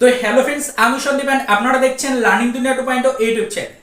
তো hello friends আমি সন্দীপ আপনারা দেখছেন learning Duniya two point YouTube channel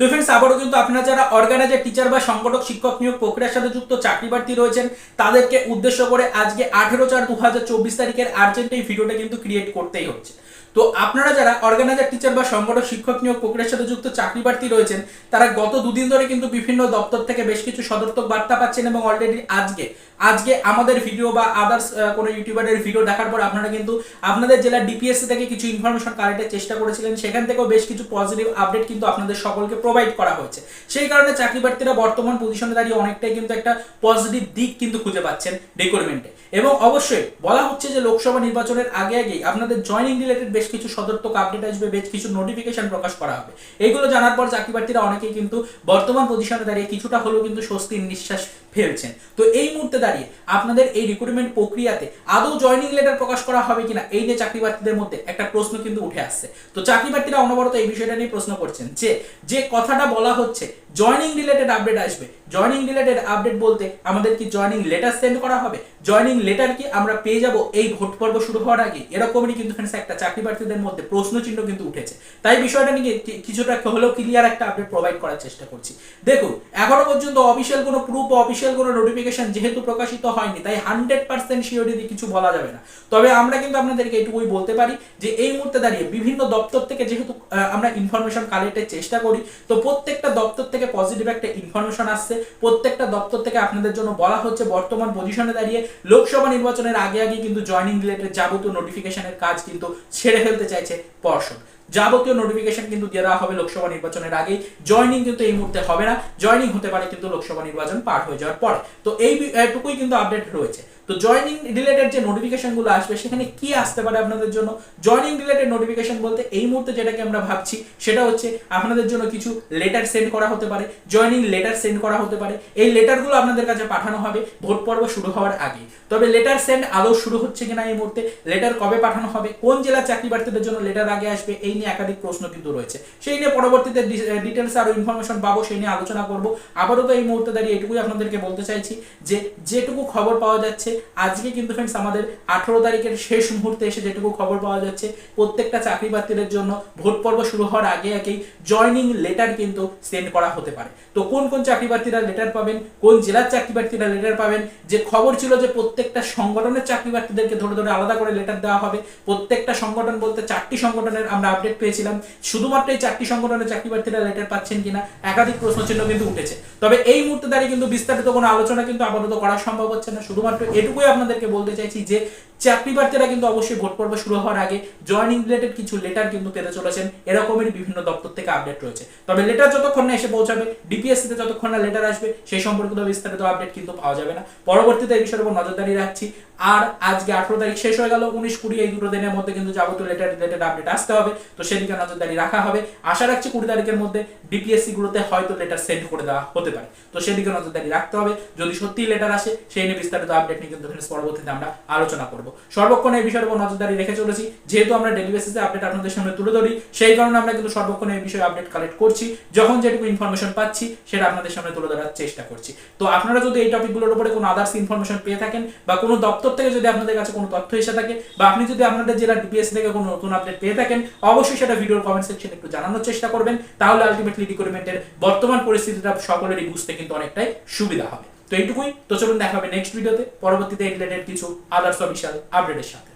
তো ফ্রেন্ডস আবারও কিন্তু আপনারা যারা অর্গানাইজার টিচার বা সংগঠক, শিক্ষক নিয়োগ প্রক্রিয়ার সাথে যুক্ত চাকরি প্রার্থী রয়েছেন, তাদেরকে উদ্দেশ্য করে আজকে আঠেরো চার দু হাজার চব্বিশ তারিখের আর্জেন্ট এই ভিডিওটা কিন্তু ক্রিয়েট করতেই হচ্ছে। তো আপনারা যারা অর্গানাইজার টিচার বা সংগঠক, শিক্ষক নিয়োগ প্রক্রিয়ার সাথে যুক্ত চাকরি প্রার্থী রয়েছেন, তারা গত দুদিন ধরে কিন্তু বিভিন্ন দপ্তর থেকে বেশ কিছু সদর্থক বার্তা পাচ্ছেন এবং অলরেডি আজকে আজকে আমাদের ভিডিও বা আদার্স কোনো ইউটিউবারের ভিডিও দেখার পর আপনারা কিন্তু আপনাদের জেলার ডিপিএসসি থেকে কিছু ইনফরমেশন কালেক্টের চেষ্টা করেছিলেন। সেখান থেকেও বেশ কিছু পজিটিভ আপডেট কিন্তু আপনাদের সকলকে প্রোভাইড করা হয়েছে। সেই কারণে চাকরি প্রার্থীরা বর্তমান পজিশনে দাঁড়িয়ে অনেকটাই কিন্তু একটা পজিটিভ দিক কিন্তু খুঁজে পাচ্ছেন রিক্রুটমেন্টে এবং অবশ্যই বলা হচ্ছে যে লোকসভা নির্বাচনের আগে আগেই আপনাদের জয়নিং রিলেটেড বেশ কিছু সদর্থক আপডেট আসবে, বেশ কিছু নোটিফিকেশন প্রকাশ করা হবে। এইগুলো জানার পর চাকরি প্রার্থীরা অনেকেই কিন্তু বর্তমান পজিশনে দাঁড়িয়ে কিছুটা হলেও কিন্তু স্বস্তির নিঃশ্বাস ফেলছেন। তো এই মুহূর্তে দাঁড়িয়ে আপনাদের এই রিক্রুটমেন্ট প্রক্রিয়াতে আদৌ জয়নিং লেটার প্রকাশ করা হবে কিনা, এই নিয়ে চাকরি প্রার্থীদের মধ্যে একটা প্রশ্ন কিন্তু উঠে আসছে। তো চাকরি প্রার্থীরা অনবরত এই বিষয়টা নিয়ে প্রশ্ন করছেন যে যে কথাটা বলা হচ্ছে জয়নিং রিলেটেড আপডেট আসবে। জয়নিং রিলেটেড আপডেট বলতে আমাদের কি জয়নিং লেটার সেন্ড করা হবে? জয়নিং লেটার কি আমরা পেয়ে যাব? এই ভোট পর্ব শুরু হওয়ার আগে এরকমই কিন্তু ফ্রেন্ডস একটা চাকরি প্রার্থীদের মধ্যে প্রশ্ন চিহ্ন কিন্তু উঠেছে। তাই বিষয়টা নিয়ে কিছুটা হলেও ক্লিয়ার একটা আপডেট প্রোভাইড করার চেষ্টা করছি। দেখুন, এখনও পর্যন্ত অফিসিয়াল কোনো প্রুফ বা কোনো নোটিফিকেশন যেহেতু প্রকাশিত হয়নি, তাই হান্ড্রেড পার্সেন্ট শিওরিটি কিছু বলা যাবে না। তবে আমরা কিন্তু আপনাদেরকে এইটুকুই বলতে পারি যে এই মুহূর্তে দাঁড়িয়ে বিভিন্ন দপ্তর থেকে যেহেতু আমরা ইনফরমেশন কালেক্টের চেষ্টা করি, তো প্রত্যেকটা দপ্তর থেকে পজিটিভ একটা ইনফরমেশন আসছে। প্রত্যেকটা দপ্তর থেকে আপনাদের জন্য বলা হচ্ছে বর্তমান পজিশনে দাঁড়িয়ে লোকসভা নির্বাচনের আগে আগে কিন্তু জয়নিং রিলেটেড যাবতীয় নোটিফিকেশনের কাজ কিন্তু ছেড়ে ফেলতে চাইছে পর্ষদ। যাবতীয় নোটিফিকেশন কিন্তু দিয়ে দেওয়া হবে লোকসভা নির্বাচনের আগেই। জয়নিং কিন্তু এই মুহূর্তে হবে না। জয়নিং হতে পারে কিন্তু লোকসভা নির্বাচন পার হয়ে যাওয়ার পরে। তো এইটুকুই কিন্তু আপডেট রয়েছে। তো জয়নিং রিলেটেড যে নোটিফিকেশনগুলো আসবে, সেখানে কি আসতে পারে আপনাদের জন্য? জয়নিং রিলেটেড নোটিফিকেশন বলতে এই মুহূর্তে যেটাকে আমরা ভাবছি, সেটা হচ্ছে আপনাদের জন্য কিছু লেটার সেন্ড করা হতে পারে জয়নিং লেটার সেন্ড করা হতে পারে। এই লেটারগুলো আপনাদের কাছে পাঠানো হবে ভোট পর্ব শুরু হওয়ার আগে। তবে লেটার সেন্ড আদৌ শুরু হচ্ছে কিনা এই মুহূর্তে লেটার কবে পাঠানো হবে, কোন জেলার চাকরি প্রার্থীদের জন্য লেটার আগে আসবে, এই নিয়ে একাধিক প্রশ্ন কিন্তু রয়েছে। সেই নিয়ে পরবর্তীতে ডিটেলস আরও ইনফরমেশন পাবো, সেই নিয়ে আলোচনা করব। আবারও তো এই মুহূর্তে দাঁড়িয়ে এটুকুই আপনাদেরকে বলতে চাইছি যে, যেটুকু খবর পাওয়া যাচ্ছে আজকে কিন্তু ফ্রেন্ডস আমাদের আঠারো তারিখের শেষ মুহূর্তে এসে যেটুকু খবর পাওয়া যাচ্ছে, প্রত্যেকটা চাকরি প্রার্থীদের জন্য ভোট পর্ব শুরু হওয়ার আগে আগেই জয়নিং লেটার কিন্তু সেন্ড করা হতে পারে। তো কোন কোন চাকরি প্রার্থীরা লেটার পাবেন, কোন জেলার চাকরি প্রার্থীরা লেটার পাবেন, যে খবর ছিল যে প্রত্যেকটা সংগঠনের চাকরি প্রার্থীদেরকে ধরে ধরে আলাদা করে লেটার দেওয়া হবে, প্রত্যেকটা সংগঠন বলতে চারটি সংগঠনের আমরা আপডেট পেয়েছিলাম, শুধুমাত্র এই চারটি সংগঠনের চাকরি প্রার্থীরা লেটার পাচ্ছেন কিনা, একাধিক প্রশ্ন চিহ্ন কিন্তু উঠেছে। তবে এই মুহূর্তে দাঁড়িয়ে কিন্তু বিস্তারিত কোনো আলোচনা কিন্তু আপাতত করা সম্ভব হচ্ছে না, শুধুমাত্র এটুকুই আপনাদেরকে বলতে চাইছি যে, চাকরি প্রার্থীরা কিন্তু অবশ্যই ভোট পর্ব শুরু হওয়ার আগে জয়নিং রিলেটেড কিছু লেটার কিন্তু পেতে চলেছেন, এরকমের বিভিন্ন দপ্তর থেকে আপডেট রয়েছে। তবে লেটার যতক্ষণ না এসে পৌঁছাবে ডিপিএসসি তে যতক্ষণ না লেটার আসবে, সেই সম্পর্কিত বিস্তারিত আপডেট কিন্তু পাওয়া যাবে না। পরবর্তীতে এই বিষয়ের উপর নজরদারি রাখছি। আর আজকে আঠারো তারিখ শেষ হয়ে গেল, উনিশ কুড়ি, এই দুটো দিনের মধ্যে কিন্তু যাবতীয় লেটার রিলেটেড আপডেট আসতে হবে। তো সেদিকে নজরদারি রাখা হবে। আশা রাখছি কুড়ি তারিখের মধ্যে ডিপিএসসি গুলোতে হয়তো লেটার সেন্ড করে দেওয়া হতে পারে। তো সেদিকে নজরদারি রাখতে হবে। যদি সত্যি লেটার আসে, সেই নিয়ে বিস্তারিত আপডেট নিয়ে কিন্তু পরবর্তীতে আমরা আলোচনা করব। সর্বক্ষণ এই বিষয়ের উপর নজরদারি রেখে চলেছি। যেহেতু আমরা ডেলি বেসিসে আপডেট আপনাদের সামনে তুলে ধরি, সেই কারণে আমরা কিন্তু সর্বক্ষণ এই বিষয়ে আপডেট কালেক্ট করছি। যখন যেটুকু ইনফরমেশন পাচ্ছি, সেটা আপনাদের সামনে তুলে ধরার চেষ্টা করছি। তো আপনারা যদি এই টপিকগুলোর উপরে কোনো আদার্স ইনফরমেশন পেয়ে থাকেন বা কোনো দপ্তর থেকে যদি আপনাদের কাছে কোনো তথ্য এসে থাকে বা আপনি যদি আপনাদের জেলা ডিপিএস থেকে কোনো নতুন আপডেট পেয়ে থাকেন, অবশ্যই সেটা ভিডিওর কমেন্ট সেকশনে একটু জানানোর চেষ্টা করবেন। তাহলে আলটিমেটলি রিক্রুটমেন্টের বর্তমান পরিস্থিতিটা সকলেরই বুঝতে কিন্তু অনেকটাই সুবিধা হবে। তো এইটুকুই। তো চলুন দেখা হবে নেক্সট ভিডিওতে পরবর্তীতে রিলেটেড কিছু আদার্স অফিসিয়াল আপডেটের সাথে।